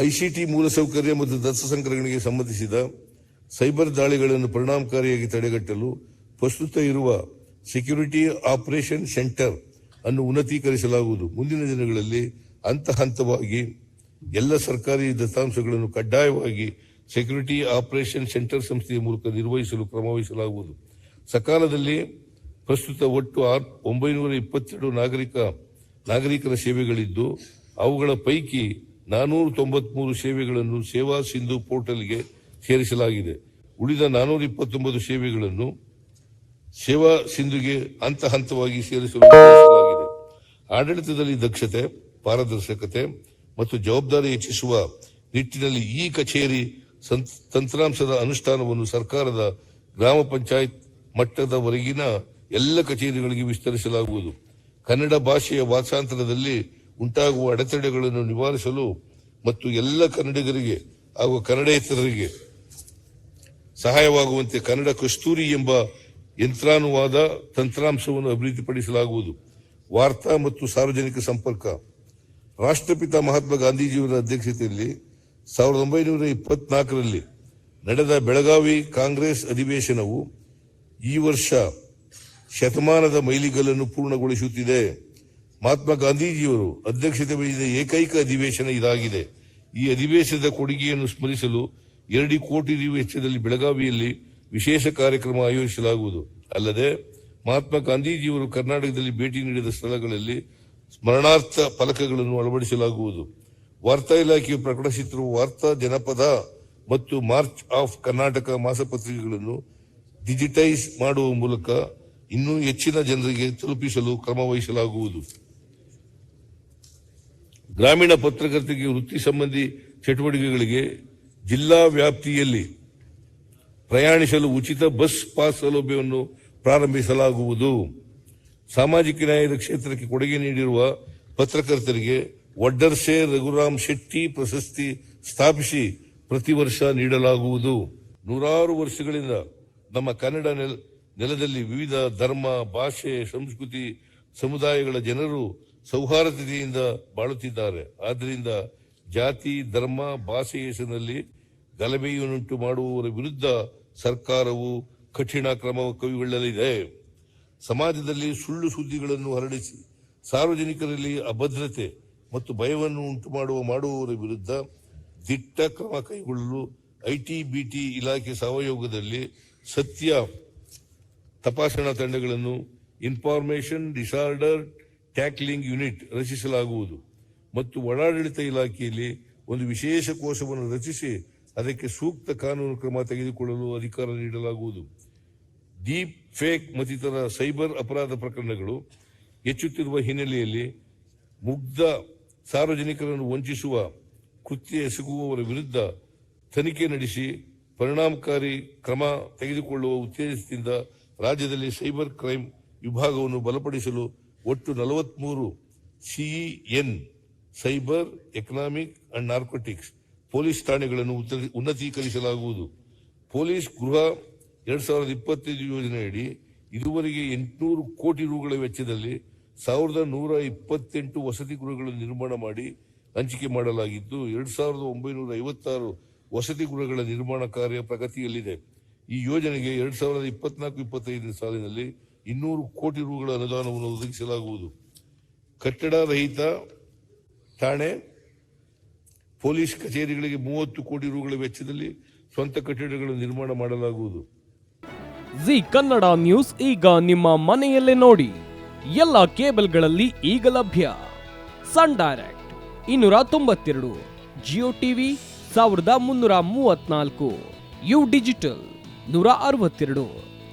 ICT ಮೂಲಸೌಕರ್ಯ ಮತ್ತು ದತ್ತ ಸಂಗ್ರಹಣೆಗೆ ಸಂಬಂಧಿಸಿದ ಸೈಬರ್ ದಾಳಿಗಳನ್ನು ಪರಿಣಾಮಕಾರಿಯಾಗಿ ತಡೆಗಟ್ಟಲು ಪ್ರಸ್ತುತ ಇರುವ ಸೆಕ್ಯೂರಿಟಿ ಆಪರೇಷನ್ ಸೆಂಟರ್ ಅನ್ನು ಉನ್ನತೀಕರಿಸಲಾಗುವುದು. ಮುಂದಿನ ದಿನಗಳಲ್ಲಿ ಹಂತ ಹಂತವಾಗಿ ಎಲ್ಲ ಸರ್ಕಾರಿ ದತ್ತಾಂಶಗಳನ್ನು ಕಡ್ಡಾಯವಾಗಿ ಸೆಕ್ಯೂರಿಟಿ ಆಪರೇಷನ್ ಸೆಂಟರ್ ಸಂಸ್ಥೆಯ ಮೂಲಕ ನಿರ್ವಹಿಸಲು ಕ್ರಮವಹಿಸಲಾಗುವುದು. ಸಕಾಲದಲ್ಲಿ ಪ್ರಸ್ತುತ ಒಟ್ಟು ಆರ್- ಒಂಬೈನೂರ ಇಪ್ಪತ್ತೆರಡು ನಾಗರಿಕ, ನಾಗರಿಕರ ಸೇವೆಗಳಿದ್ದು, ಅವುಗಳ ಪೈಕಿ ನಾನೂರ ತೊಂಬತ್ಮೂರು ಸೇವೆಗಳನ್ನು ಸೇವಾ ಸಿಂಧು ಪೋರ್ಟಲ್ಗೆ ಸೇರಿಸಲಾಗಿದೆ. ಉಳಿದ ನಾನೂರ ಇಪ್ಪತ್ತೊಂಬತ್ತು ಸೇವೆಗಳನ್ನು ಸೇವಾ ಸಿಂಧುಗೆ ಹಂತ ಹಂತವಾಗಿ ಸೇರಿಸಲು ಆಡಳಿತದಲ್ಲಿ ದಕ್ಷತೆ, ಪಾರದರ್ಶಕತೆ ಮತ್ತು ಜವಾಬ್ದಾರಿ ಹೆಚ್ಚಿಸುವ ನಿಟ್ಟಿನಲ್ಲಿ ಈ ಕಚೇರಿ ತಂತ್ರಾಂಶದ ಅನುಷ್ಠಾನವನ್ನು ಸರ್ಕಾರದ ಗ್ರಾಮ ಪಂಚಾಯತ್ ಮಟ್ಟದವರೆಗಿನ ಎಲ್ಲ ಕಚೇರಿಗಳಿಗೆ ವಿಸ್ತರಿಸಲಾಗುವುದು. ಕನ್ನಡ ಭಾಷೆಯ ವಾಸಾಂತರದಲ್ಲಿ ಉಂಟಾಗುವ ಅಡೆತಡೆಗಳನ್ನು ನಿವಾರಿಸಲು ಮತ್ತು ಎಲ್ಲ ಕನ್ನಡಿಗರಿಗೆ ಹಾಗೂ ಕನ್ನಡೇತರರಿಗೆ ಸಹಾಯವಾಗುವಂತೆ ಕನ್ನಡ ಕಸ್ತೂರಿ ಎಂಬ ಯಂತ್ರಾನುವಾದ ತಂತ್ರಾಂಶವನ್ನು ಅಭಿವೃದ್ಧಿಪಡಿಸಲಾಗುವುದು. ವಾರ್ತಾ ಮತ್ತು ಸಾರ್ವಜನಿಕ ಸಂಪರ್ಕ. ರಾಷ್ಟ್ರಪಿತ ಮಹಾತ್ಮ ಗಾಂಧೀಜಿಯವರ ಅಧ್ಯಕ್ಷತೆಯಲ್ಲಿ ಸಾವಿರದ ಒಂಬೈನೂರ ಇಪ್ಪತ್ನಾಲ್ಕರಲ್ಲಿ ನಡೆದ ಬೆಳಗಾವಿ ಕಾಂಗ್ರೆಸ್ ಅಧಿವೇಶನವು ಈ ವರ್ಷ ಶತಮಾನದ ಮೈಲಿಗಲ್ಲನ್ನು ಪೂರ್ಣಗೊಳಿಸುತ್ತಿದೆ. ಮಹಾತ್ಮ ಗಾಂಧೀಜಿಯವರು ಅಧ್ಯಕ್ಷತೆ ವಹಿಸಿದ ಏಕೈಕ ಅಧಿವೇಶನ ಇದಾಗಿದೆ. ಈ ಅಧಿವೇಶನದ ಕೊಡುಗೆಯನ್ನು ಸ್ಮರಿಸಲು ಎರಡು ಕೋಟಿ ವೆಚ್ಚದಲ್ಲಿ ಬೆಳಗಾವಿಯಲ್ಲಿ ವಿಶೇಷ ಕಾರ್ಯಕ್ರಮ ಆಯೋಜಿಸಲಾಗುವುದು. ಅಲ್ಲದೆ ಮಹಾತ್ಮ ಗಾಂಧೀಜಿಯವರು ಕರ್ನಾಟಕದಲ್ಲಿ ಭೇಟಿ ನೀಡಿದ ಸ್ಥಳಗಳಲ್ಲಿ ಸ್ಮರಣಾರ್ಥ ಫಲಕಗಳನ್ನು ಅಳವಡಿಸಲಾಗುವುದು. ವಾರ್ತಾ ಇಲಾಖೆಯು ಪ್ರಕಟಿಸುತ್ತಿರುವ ವಾರ್ತಾ ಜನಪದ ಮತ್ತು ಮಾರ್ಚ್ ಆಫ್ ಕರ್ನಾಟಕ ಮಾಸಪತ್ರಿಕೆಗಳನ್ನು ಡಿಜಿಟೈಸ್ ಮಾಡುವ ಮೂಲಕ ಇನ್ನೂ ಹೆಚ್ಚಿನ ಜನರಿಗೆ ತಲುಪಿಸಲು ಕ್ರಮ ವಹಿಸಲಾಗುವುದು ಗ್ರಾಮೀಣ ಪತ್ರಕರ್ತರಿಗೆ ವೃತ್ತಿ ಸಂಬಂಧಿ ಚಟುವಟಿಕೆಗಳಿಗೆ ಜಿಲ್ಲಾ ವ್ಯಾಪ್ತಿಯಲ್ಲಿ ಪ್ರಯಾಣಿಸಲು ಉಚಿತ ಬಸ್ ಪಾಸ್ ಸೌಲಭ್ಯವನ್ನು ಪ್ರಾರಂಭಿಸಲಾಗುವುದು. ಸಾಮಾಜಿಕ ನ್ಯಾಯದ ಕ್ಷೇತ್ರಕ್ಕೆ ಕೊಡುಗೆ ನೀಡಿರುವ ಪತ್ರಕರ್ತರಿಗೆ ವಡ್ಡರ್ಸೆ ರಘುರಾಮ್ ಶೆಟ್ಟಿ ಪ್ರಶಸ್ತಿ ಸ್ಥಾಪಿಸಿ ಪ್ರತಿ ವರ್ಷ ನೀಡಲಾಗುವುದು. ನೂರಾರು ವರ್ಷಗಳಿಂದ ನಮ್ಮ ಕನ್ನಡ ನೆಲ- ನೆಲದಲ್ಲಿ ವಿವಿಧ ಧರ್ಮ, ಭಾಷೆ, ಸಂಸ್ಕೃತಿ ಸಮುದಾಯಗಳ ಜನರು ಸೌಹಾರ್ದತೆಯಿಂದ ಬಾಳುತ್ತಿದ್ದಾರೆ. ಆದ್ದರಿಂದ ಜಾತಿ, ಧರ್ಮ, ಭಾಷೆ ಹೆಸರಿನಲ್ಲಿ ಗಲಭೆಯನ್ನುಂಟು ಮಾಡುವವರ ವಿರುದ್ಧ ಸರ್ಕಾರವು ಕಠಿಣ ಕ್ರಮ ಕೈಗೊಳ್ಳಲಿದೆ. ಸಮಾಜದಲ್ಲಿ ಸುಳ್ಳು ಸುದ್ದಿಗಳನ್ನು ಹರಡಿಸಿ, ಸಾರ್ವಜನಿಕರಲ್ಲಿ ಅಭದ್ರತೆ ಮತ್ತು ಭಯವನ್ನು ಉಂಟು ಮಾಡುವ ಮಾಡುವವರ ವಿರುದ್ಧ ದಿಟ್ಟ ಕ್ರಮ ಕೈಗೊಳ್ಳಲು ಐಟಿ, ಬಿಟಿ ಇಲಾಖೆ ಸಹಯೋಗದಲ್ಲಿ ಸತ್ಯ ತಪಾಸಣಾ ತಂಡಗಳನ್ನು ಇನ್ಫಾರ್ಮೇಶನ್ ಡಿಸಾರ್ಡರ್ ಟ್ಯಾಕ್ಲಿಂಗ್ ಯೂನಿಟ್ ರಚಿಸಲಾಗುವುದು. ಮತ್ತು ಒಳಾಡಳಿತ ಇಲಾಖೆಯಲ್ಲಿ ಒಂದು ವಿಶೇಷ ಕೋಶವನ್ನು ರಚಿಸಿ ಅದಕ್ಕೆ ಸೂಕ್ತ ಕಾನೂನು ಕ್ರಮ ತೆಗೆದುಕೊಳ್ಳಲು ಅಧಿಕಾರ ನೀಡಲಾಗುವುದು. ಡೀಪ್ ಫೇಕ್ ಮತ್ತಿತರ ಸೈಬರ್ ಅಪರಾಧ ಪ್ರಕರಣಗಳು ಹೆಚ್ಚುತ್ತಿರುವ ಹಿನ್ನೆಲೆಯಲ್ಲಿ ಮುಗ್ಧ ಸಾರ್ವಜನಿಕರನ್ನು ವಂಚಿಸುವ ಕೃತ್ಯ ಎಸಗುವವರ ವಿರುದ್ಧ ತನಿಖೆ ನಡೆಸಿ ಪರಿಣಾಮಕಾರಿ ಕ್ರಮ ತೆಗೆದುಕೊಳ್ಳುವ ಉದ್ದೇಶದಿಂದ ರಾಜ್ಯದಲ್ಲಿ ಸೈಬರ್ ಕ್ರೈಮ್ ವಿಭಾಗವನ್ನು ಬಲಪಡಿಸಲು ಒಟ್ಟು ನಲವತ್ಮೂರು CEN cyber, economic and narcotics police ಠಾಣೆಗಳನ್ನು ಉನ್ನತೀಕರಿಸಲಾಗುವುದು. ಪೊಲೀಸ್ ಗೃಹ ಎರಡ್ ಸಾವಿರದ ಇಪ್ಪತ್ತೈದು ಯೋಜನೆಯಡಿ ಇದುವರೆಗೆ ಎಂಟುನೂರು ಕೋಟಿ ರೂಗಳ ವೆಚ್ಚದಲ್ಲಿ ಸಾವಿರದ ನೂರ ಇಪ್ಪತ್ತೆಂಟು ವಸತಿ ಗೃಹಗಳನ್ನು ನಿರ್ಮಾಣ ಮಾಡಿ ಹಂಚಿಕೆ ಮಾಡಲಾಗಿದ್ದು, ಎರಡ್ ಸಾವಿರದ ಒಂಬೈನೂರ ಐವತ್ತಾರು ವಸತಿ ಗೃಹಗಳ ನಿರ್ಮಾಣ ಕಾರ್ಯ ಪ್ರಗತಿಯಲ್ಲಿದೆ. ಈ ಯೋಜನೆಗೆ ಎರಡ್ ಸಾವಿರದ ಇಪ್ಪತ್ನಾಲ್ಕು, ಇಪ್ಪತ್ತೈದನೇ ಸಾಲಿನಲ್ಲಿ ಇನ್ನೂರು ಕೋಟಿ ರೂಗಳ ಅನುದಾನವನ್ನು ಒದಗಿಸಲಾಗುವುದು. ಕಟ್ಟಡ ರಹಿತ ಠಾಣೆ, ಪೊಲೀಸ್ ಕಚೇರಿಗಳಿಗೆ ಮೂವತ್ತು ಕೋಟಿ ರೂಗಳ ವೆಚ್ಚದಲ್ಲಿ ಸ್ವಂತ ಕಟ್ಟಡಗಳ ನಿರ್ಮಾಣ ಮಾಡಲಾಗುವುದು. ಜಿ ಕನ್ನಡ ನ್ಯೂಸ್ ಈಗ ನಿಮ್ಮ ಮನೆಯಲ್ಲೇ ನೋಡಿ. ಎಲ್ಲ ಕೇಬಲ್ಗಳಲ್ಲಿ ಈಗ ಲಭ್ಯ. ಸನ್ ಡೈರೆಕ್ಟ್ ಇನ್ನೂರ ತೊಂಬತ್ತೆರಡು, ಜಿಯೋ ಟಿವಿ ಸಾವಿರದ ಮುನ್ನೂರ ಮೂವತ್ನಾಲ್ಕು ಯು ಡಿಜಿಟಲ್ ನೂರ ಅರವತ್ತೆರಡು.